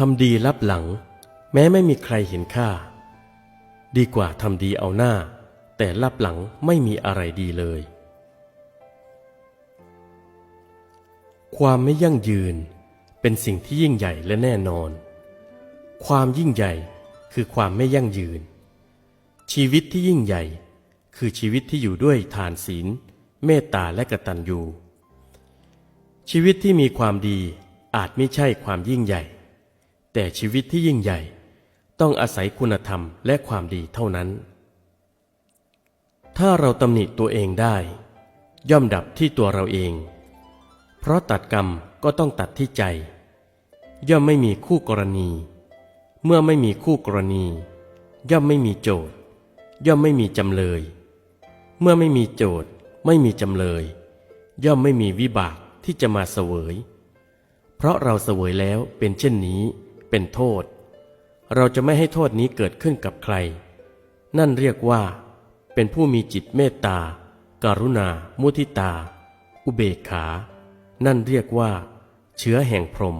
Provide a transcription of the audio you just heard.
ทำดีรับหลัง แม้ไม่มีใครเห็นค่า ดีกว่าทำดีเอาหน้า แต่รับหลังไม่มีอะไรดีเลย ความไม่ยั่งยืนเป็นสิ่งที่ยิ่งใหญ่และแน่นอน ความยิ่งใหญ่คือความไม่ยั่งยืน ชีวิตที่ยิ่งใหญ่ คือชีวิตที่อยู่ด้วยทานศีล เมตตาและกตัญญูชีวิตที่มีความดีอาจไม่ใช่ความยิ่งใหญ่ แต่ชีวิตที่ยิ่งใหญ่ ต้องอาศัยคุณธรรมและความดีเท่านั้น ถ้าเราตำหนิตัวเองได้ ย่อมดับที่ตัวเราเอง เพราะตัดกรรมก็ต้องตัดที่ใจ ย่อมไม่มีคู่กรณี เมื่อไม่มีคู่กรณี ย่อมไม่มีโจทย์ ย่อมไม่มีจำเลย เมื่อไม่มีโจทย์ ไม่มีจำเลย ย่อมไม่มีวิบากที่จะมาเสวย เพราะเราเสวยแล้วเป็นเช่นนี้ เป็นโทษ เราจะไม่ให้โทษนี้เกิดขึ้นกับใคร นั่นเรียกว่า เป็นผู้มีจิตเมตตาการุณา มุทิตา อุเบกขา นั่นเรียกว่า เชื้อแห่งพรหม